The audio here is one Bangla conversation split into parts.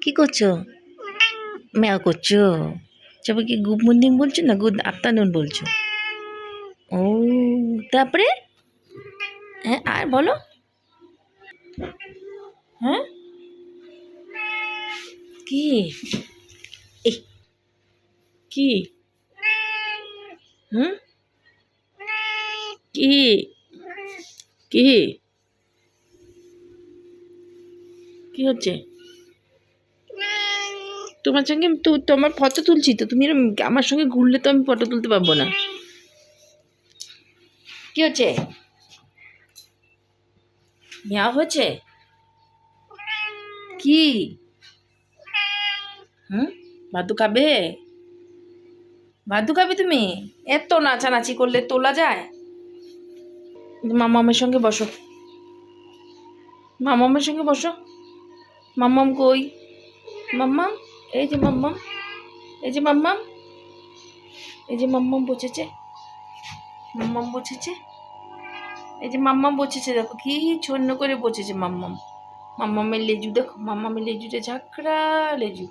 কি করছ? ম্যাও করছ? তবে কি গুড মর্নিং বলছো না গুড আফটারনুন বলছো? ও, তারপরে? হ্যাঁ আর বলো। হ্যাঁ? কি? কি? হুম? কি? কি? কি হচ্ছে? তোমার সঙ্গে তো তোমার ফটো তুলছি তো, তুমি আমার সঙ্গে ঘুরলে তো আমি ফটো তুলতে পারব না। কি হচ্ছে? মিয়া হচ্ছে কি? হুম? ভাদু খাবে? ভাদু খাবে তুমি? এত নাচানাচি করলে তোলা যায়? মামামের সঙ্গে বসো। মামামের সঙ্গে বসো। মাম্মাম কই? মাম্মাম? এই যে মাম্মাম, এই যে মাম্মাম, এই যে মাম্মাম বসেছে। মাম্মাম বসেছে? এই যে মাম্মাম বসেছে, দেখো কি ছন্ন করে বসেছে মাম্মাম। মাম্মামের লেজু, দেখো, মাম্মামের লেজুটা ঝাঁকড়া লেজু।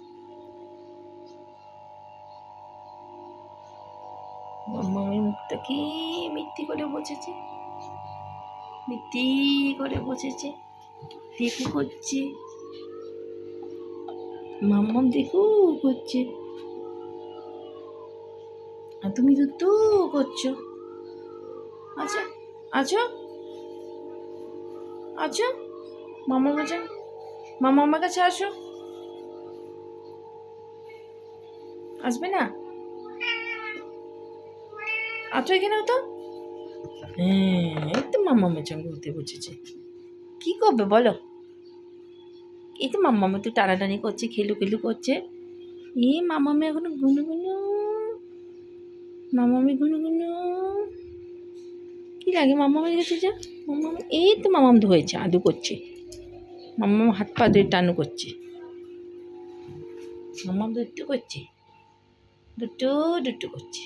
মাম্মামের মুখটা কি মিথ্যি করে বসেছে? মিথ্যি করে বসেছে। দেখু করছে? মাম্মাম দেখু করছে আর তুমি তো তু করছ। আচ্ছা আছো আছো মামা কাছে মামা আমার কাছে আসো। আসবে না? আছো এখানে তো? হ্যাঁ এই তো মামামের সঙ্গে উঠতে বসেছে। কি করবে বলো? এই তো মাম্মামে তো টানাটানি করছে, খেলু খেলু করছে। এ মামামে এখনও গুনু গুনু মামামি গুনু গুনু কি লাগে মামামের কাছে যা? মামাম এই তো মামাম ধোয়েছে আদু করছে। মামাম হাত পা ধুয়ে টানু করছে। মামাম দুট্টু করছে। দুটো দুট্টু করছে।